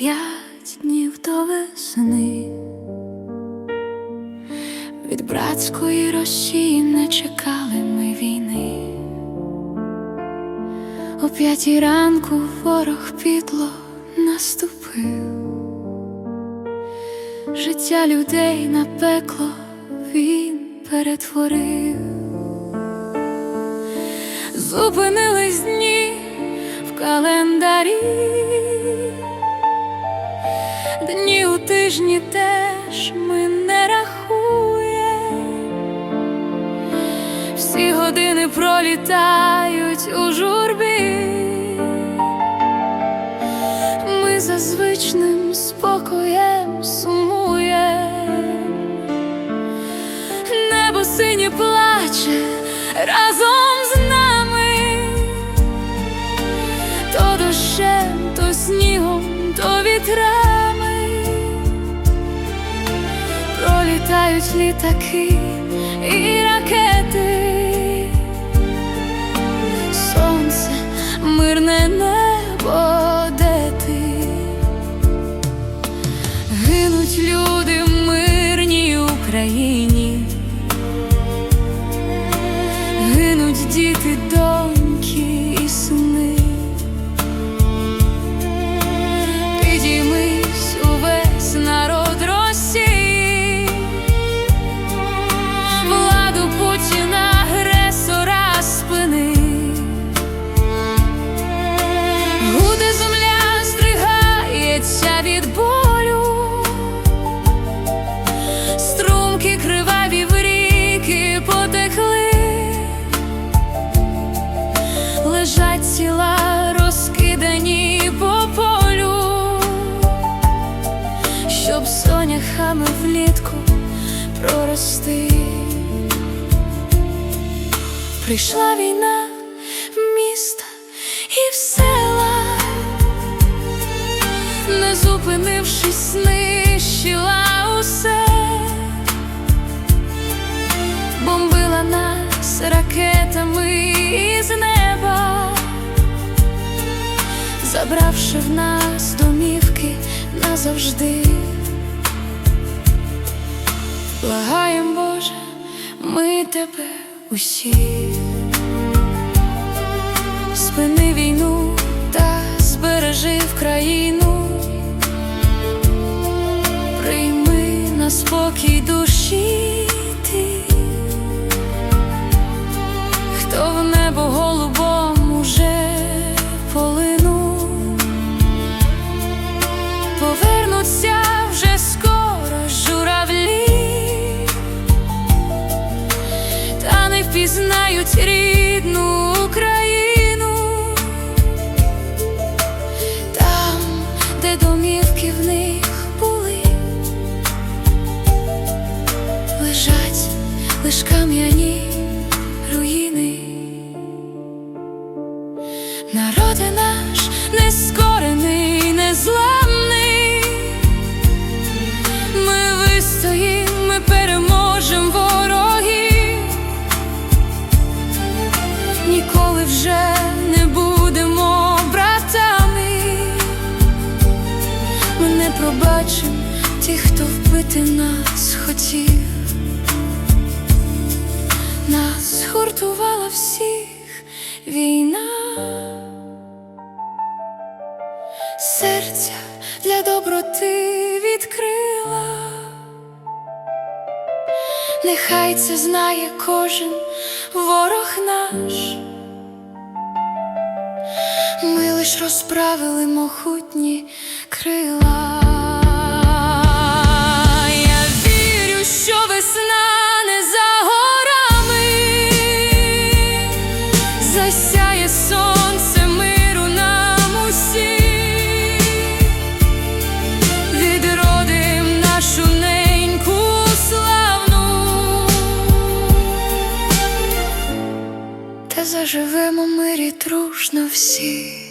п'ять днів до весни, від братської Росії не чекали ми війни, о п'ятій ранку ворог підло наступив, життя людей на пекло він перетворив, зупинились дні в календарі. Дні у тижні теж ми не рахуємо. Всі години пролітають у журбі. Ми за звичним спокоєм сумуємо. Небо синє плаче разом з нами. То дощем, то снігом, то вітрами пролітають літаки і ракети, сонце, мирне небо, де ти? Гинуть люди в мирній Україні, гинуть діти, доньки щоб соняхами влітку прорости. Прийшла війна в міста і в села, не зупинившись, знищила усе, бомбила нас ракетами із неба, забравши в нас домівки назавжди. Благаєм, Боже, ми тебе усі. Спини війну та збережи в країну, прийми на спокій душі ти, хто в небо голубом уже полинув, повернуться лиш кам'яні руїни. Народи наш нескорений, незламний. Ми вистоїм, ми переможем ворогів. Ніколи вже не будемо братами. Ми не пробачим тих, хто вбити нас хотів. Всіх війна, серця для доброти відкрила. Нехай це знає кожен ворог наш. Ми лиш розправили могутні крила. Заживемо мирі дружно всі.